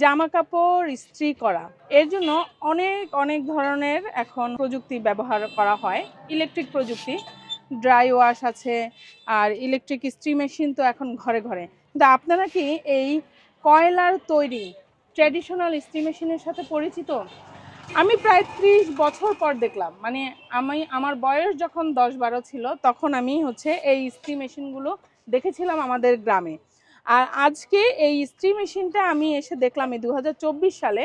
জামা কাপড় ইস্ত্রি করা। এর জন্য অনেক অনেক ধরনের এখন প্রযুক্তি ব্যবহার করা হয়। ইলেকট্রিক প্রযুক্তি। ড্রাই ওয়াশ আছে, আর ইলেকট্রিক ইস্ত্রি মেশিন তো এখন ঘরে ঘরে। কিন্তু আপনারা কি এই কয়লার তৈরি ট্র্যাডিশনাল ইস্ত্রি মেশিনের সাথে পরিচিত? আমি প্রায় ত্রিশ বছর পর দেখলাম। মানে আমি, আমার বয়স যখন দশ বারো ছিল, তখন আমি হচ্ছে এই ইস্ত্রি মেশিনগুলো দেখেছিলাম আমাদের গ্রামে। আর আজকে এই ইস্ত্রি মেশিনটা আমি এসে দেখলাম এই দু হাজার চব্বিশ সালে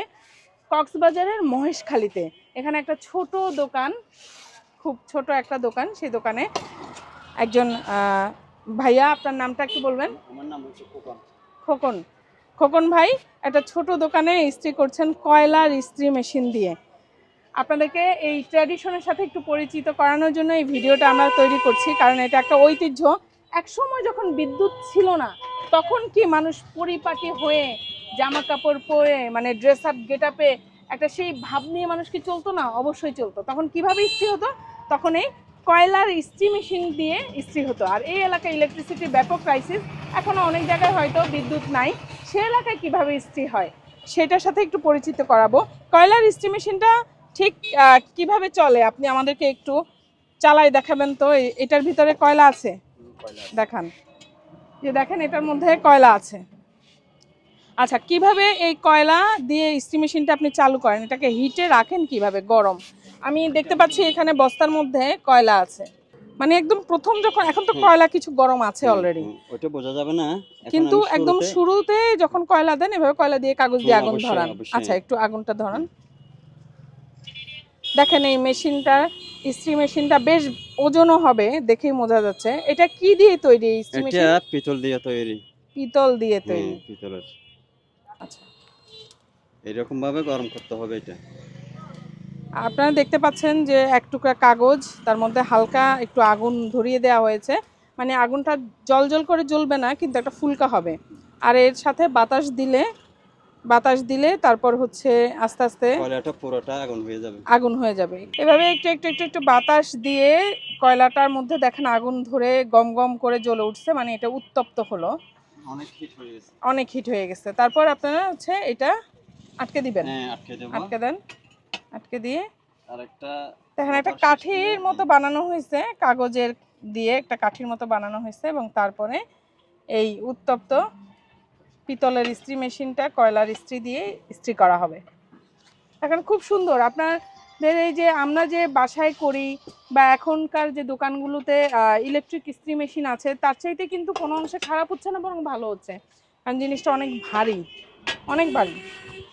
কক্সবাজারের মহেশখালীতে। এখানে একটা ছোট দোকান খুব ছোট একটা দোকান সেই দোকানে একজন ভাইয়া আপনার নামটা কি বলবেন? আমার নাম হচ্ছে খোকন। খোকন। খোকন ভাই একটা ছোট দোকানে ইস্ত্রি করছেন কয়লার ইস্ত্রি মেশিন দিয়ে। আপনাদেরকে এই ট্র্যাডিশনের সাথে একটু পরিচিত করানোর জন্য এই ভিডিওটা আমরা তৈরি করছি কারণ এটা একটা ঐতিহ্য। একসময় যখন বিদ্যুৎ ছিল না তখন কি মানুষ পরিপাটি হয়ে জামা কাপড় পরে মানে ড্রেস আপ গেট আপে একটা সেই ভাব নিয়ে মানুষ কি চলতো না? অবশ্যই চলতো। তখন কীভাবে ইস্ত্রি হতো? তখন এই কয়লার ইস্ত্রি মেশিন দিয়ে ইস্ত্রি হতো। আর এই এলাকায় ইলেকট্রিসিটির ব্যাপক ক্রাইসিস এখনও অনেক জায়গায় হয়তো বিদ্যুৎ নাই। সে এলাকায় কীভাবে ইস্ত্রি হয়? সেটার সাথে একটু পরিচিত করাবো। কয়লার ইস্ত্রি মেশিনটা ঠিক কীভাবে চলে? আপনি আমাদেরকে একটু চালাই দেখাবেন তো? এটার ভিতরে কয়লা আছে। দেখান। যে দেখেন এটার মধ্যে কয়লা আছে। আচ্ছা কীভাবে এই কয়লা দিয়ে ইস্ত্রি মেশিনটা আপনি চালু করেন? এটাকে হিটে রাখেন কীভাবে? গরম। আমি দেখতে পাচ্ছি এখানে বস্তার মধ্যে কয়লা আছে। মানে একদম প্রথম যখন এখন তো কয়লা কিছু গরম আছে অলরেডি ওইটা বোঝা যাবে না। কিন্তু একদম শুরুতে যখন কয়লা দেন এভাবে কয়লা দিয়ে কাগজ দিয়ে আগুন ধরান। আচ্ছা একটু আগুনটা ধরান। দেখেন এই মেশিনটা ইস্ত্রি মেশিনটা বেশ ওজনও হবে দেখেই বোঝা যাচ্ছে। এটা কি দিয়ে তৈরি ইস্ত্রি এটা পিতল দিয়ে তৈরি। পিতল দিয়ে তৈরি। পিতলের। আচ্ছা। এরকম ভাবে গরম করতে হবে এটা। আপনারা দেখতে পাচ্ছেন যে এক টুকরা কাগজ তার মধ্যে হালকা একটু আগুন ধরিয়ে দেওয়া হয়েছে। মানে আগুনটা জল জল করে জ্বলবে না কিন্তু একটা ফুলকা হবে। আর এর সাথে বাতাস দিলে বাতাস দিলে তারপর হচ্ছে আস্তে আস্তে কয়লাটা পুরোটা আগুন হয়ে যাবে। আগুন হয়ে যাবে। এভাবে একটু একটু একটু একটু বাতাস দিয়ে কয়লাটার মধ্যে দেখেন আগুন ধরে গম গম করে জ্বলে উঠছে মানে এটা উত্তপ্ত হলো। অনেক হিট হয়ে গেছে। অনেক হিট হয়ে গেছে। তারপর আপনারা হচ্ছে এটা আটকে দিবেন। হ্যাঁ আটকে দেবো। আটকে দেন। আটকে দিয়ে দেখেন একটা কাঠির মতো বানানো হয়েছে কাগজের দিয়ে একটা কাঠির মতো বানানো হয়েছে এবং তারপরে এই উত্তপ্ত পিতলের ইস্ত্রি মেশিনটা কয়লার ইস্ত্রি দিয়ে ইস্ত্রি করা হবে। এখন খুব সুন্দর। আপনাদের এই যে আমরা যে বাসায় করি বা এখনকার যে দোকানগুলোতে ইলেকট্রিক ইস্ত্রি মেশিন আছে তার চাইতে কিন্তু কোনো অংশে খারাপ হচ্ছে না বরং ভালো হচ্ছে। কারণ জিনিসটা অনেক ভারী অনেক ভারী।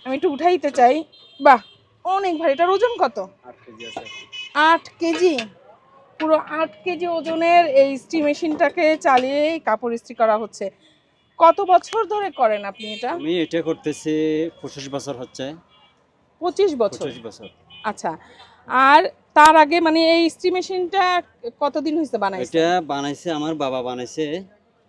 আমি একটু উঠাইতে চাই। বাহ অনেক ভারী। এটার ওজন কত? আট কেজি আছে। আট কেজি? পুরো আট কেজি ওজনের এই ইস্ত্রি মেশিনটাকে চালিয়েই কাপড় ইস্ত্রি করা হচ্ছে। কত বছর ধরে করেন আপনি এটা? আমি এটা করতেছি পঁচিশ বছর হচ্ছে। পঁচিশ বছর? পঁচিশ বছর। আচ্ছা। আর তার আগে মানে এই ইস্ত্রি মেশিনটা কতদিন হয়েছে বানাইছে? এটা বানাইছে আমার বাবা বানাইছে।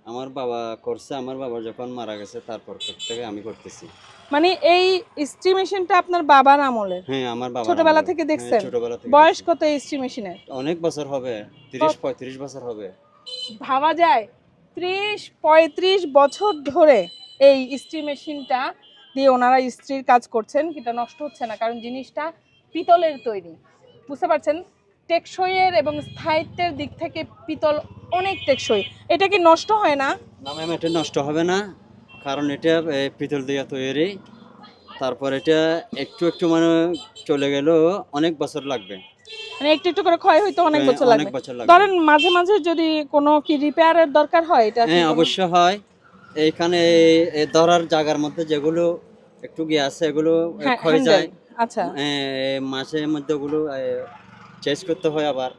আমার বাবা করছে আমার বাবা যখন মারা গেছে তারপর থেকে আমি করতেছি। মানে এই ইস্ত্রি মেশিনটা আপনার বাবার আমলে হ্যাঁ আমার বাবা ছোটবেলা থেকে দেখছেন? ছোটবেলা থেকে বয়স। কত এই ইস্ত্রি মেশিনের? অনেক বছর হবে তিরিশ কত? পঁয়ত্রিশ বছর হবে। ভাবা যায়। ত্রিশ, পঁয়ত্রিশ বছর ধরে এই ইস্ত্রি মেশিনটা দিয়ে ওনারা ইস্ত্রির কাজ করছেন। কিন্তু নষ্ট হচ্ছে না, কারণ জিনিসটা পিতলের তৈরি। বুঝতে পারছেন? টেকসইয়ের এবং স্থায়িত্বের দিক থেকে পিতল অনেক টেকসই। এটা কি নষ্ট হয় না? না এটা নষ্ট হবে না, কারণ এটা পিতল দিয়ে তৈরি। তারপর এটা একটু একটু মানে চলে গেলেও অনেক বছর লাগবে। মানে একটু একটু করে ক্ষয় হইতে অনেক হ্যাঁ, বছর লাগবে। ধরেন মাঝে মাঝে যদি কোনো কি রিপেয়ারের দরকার হয় এটা হ্যাঁ অবশ্য হয়। এইখানে এই- এই ধরার জায়গার মধ্যে যেগুলো একটু গিয়ে আছে এগুলো হ্যাঁ, ক্ষয় যায়। আচ্ছা। মাঝে মধ্যে ওগুলো চেঞ্জ করতে হয় আবার।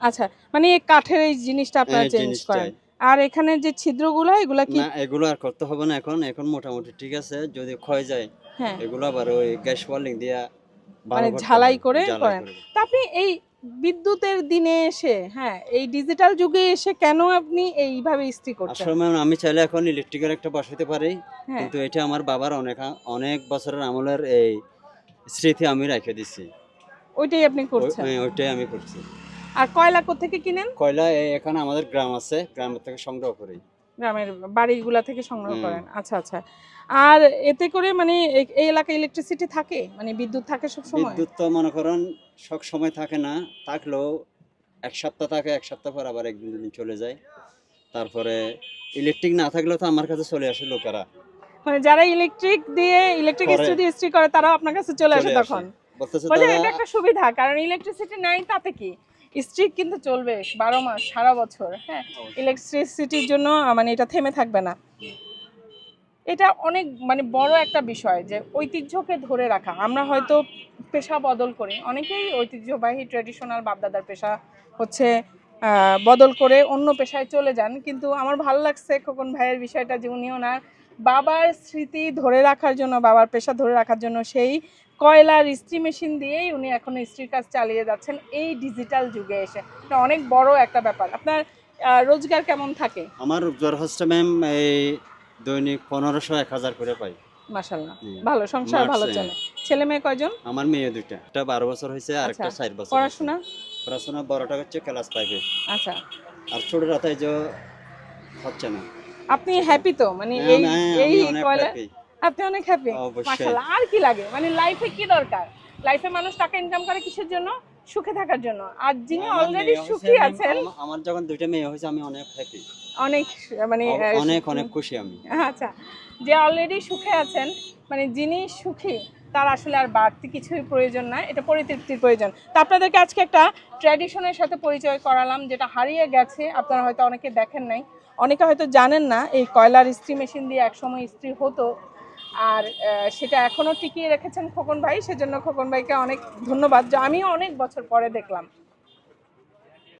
আচ্ছা মানে কাঠের এই জিনিসটা আপনারা হ্যাঁ, চেঞ্জ করেন। আর এখানে যে ছিদ্রগুলো এগুলা কি না এগুলো আর করতে হবে না এখন। এখন মোটামুটি ঠিক আছে যদি ক্ষয় যায় হ্যাঁ। এগুলো আবার ওই গ্যাস ওয়ার্লিং দিয়া মানে ঝালাই করে করেন। তা আপনি এই বিদ্যুতের দিনে এসে হ্যাঁ এই ডিজিটাল যুগে এসে কেন আপনি এইভাবে ইস্ত্রি করছেন? আসলে ম্যাম আমি চাইলে এখন ইলেকট্রিকের একটা বসাতে পারি হ্যাঁ। কিন্তু এটা আমার বাবার অনেক অনেক বছরের আমলের এই স্মৃতি আমি রেখে দিছি। ওইটাই আপনি করছেন? হ্যাঁ, ওইটাই আমি করছি। আর কয়লা থেকে কিনেন? কয়লা এখানে আমাদের গ্রাম আছে গ্রামের থেকে সংগ্রহ করি। গ্রামের বাড়িগুলা থেকে সংগ্রহ করেন। আচ্ছা আচ্ছা। আর এতে করে মানে এই- এলাকায় ইলেকট্রিসিটি থাকে? মানে বিদ্যুৎ থাকে সব সময়? বিদ্যুৎ তো মনে করেন সব সময় থাকে না। থাকলেও এক সপ্তাহ থাকে এক সপ্তাহ পর আবার একদিন দুদিন চলে যায়। তারপরে ইলেকট্রিক না থাকলেও তো আমার কাছে চলে আসে লোকেরা। মানে যারা ইলেকট্রিক দিয়ে ইলেকট্রিক। ইস্ত্রি দিয়ে ইস্ত্রি করে তারাও আপনার কাছে চলে আসে। তখন? এটা একটা সুবিধা কারণ ইলেকট্রিসিটি নাই তাতে কি? ইস্ত্রি কিন্তু চলবে বারো মাস, সারা বছর হ্যাঁ? ইলেকট্রিসিটির জন্য মানে এটা থেমে থাকবে না। এটা অনেক মানে বড় একটা বিষয় যে ঐতিহ্যকে ধরে রাখা। আমরা হয়তো পেশা বদল করি। অনেকেই ঐতিহ্যবাহী ট্রেডিশনাল বাপদাদার পেশা হচ্ছে বদল করে অন্য পেশায় চলে যান। কিন্তু আমার ভালো লাগছে খোকন ভাইয়ের বিষয়টা যে উনি ওনার বাবার স্মৃতি ধরে রাখার জন্য, বাবার পেশা ধরে রাখার জন্য সেই কয়লার ইস্ত্রি মেশিন দিয়েই উনি এখন ইস্ত্রির কাজ চালিয়ে যাচ্ছেন এই ডিজিটাল যুগে এসে। এটা অনেক বড় একটা ব্যাপার। আপনার রোজগার কেমন থাকে? আমার জ্বর হচ্ছে ম্যাম এই দৈনিক পনেরোশো এক হাজার করে পাই। মাশাল্লাহ ভালো সংসার ভালো চলে। ছেলে মেয়ে কয়জন? আমার মেয়ে দুইটা। একটা বারো বছর হয়েছে আর একটা আচ্ছা। বছর পড়াশোনা? পড়াশোনা বড়টা হচ্ছে ক্লাস ফাইভে আচ্ছা। আর তাই যে হচ্ছে না। আপনি হ্যাপি তো? মানে হ্যাঁ, এই হ্যাঁ, এই কয়লা। আপনি অনেক হ্যাপি। মাশাআল্লাহ। আর কি লাগে? মানে লাইফে কি দরকার? লাইফে মানুষ টাকা ইনকাম করে কিসের জন্য? সুখে থাকার জন্য। আর যিনি অলরেডি সুখী আছেন আমার যখন দুইটা মেয়ে হয়েছে আমি অনেক হ্যাপি অনেক মানে অনেক অনেক খুশি আমি। আচ্ছা। যে অলরেডি সুখে আছেন মানে যিনি সুখী তার আসলে আর বাড়তি কিছুই প্রয়োজন না এটা পরিতৃপ্তির প্রয়োজন। তো আপনাদেরকে আজকে একটা ট্র্যাডিশনের সাথে পরিচয় করালাম যেটা হারিয়ে গেছে। আপনারা হয়তো অনেকে দেখেন নাই। অনেকে হয়তো জানেন না এই কয়লার ইস্ত্রি মেশিন দিয়ে একসময় ইস্ত্রি হতো। আর সেটা এখনও টিকিয়ে রেখেছেন খোকন ভাই, সেজন্য খোকন ভাইকে অনেক ধন্যবাদ। যা, আমিও অনেক বছর পরে দেখলাম।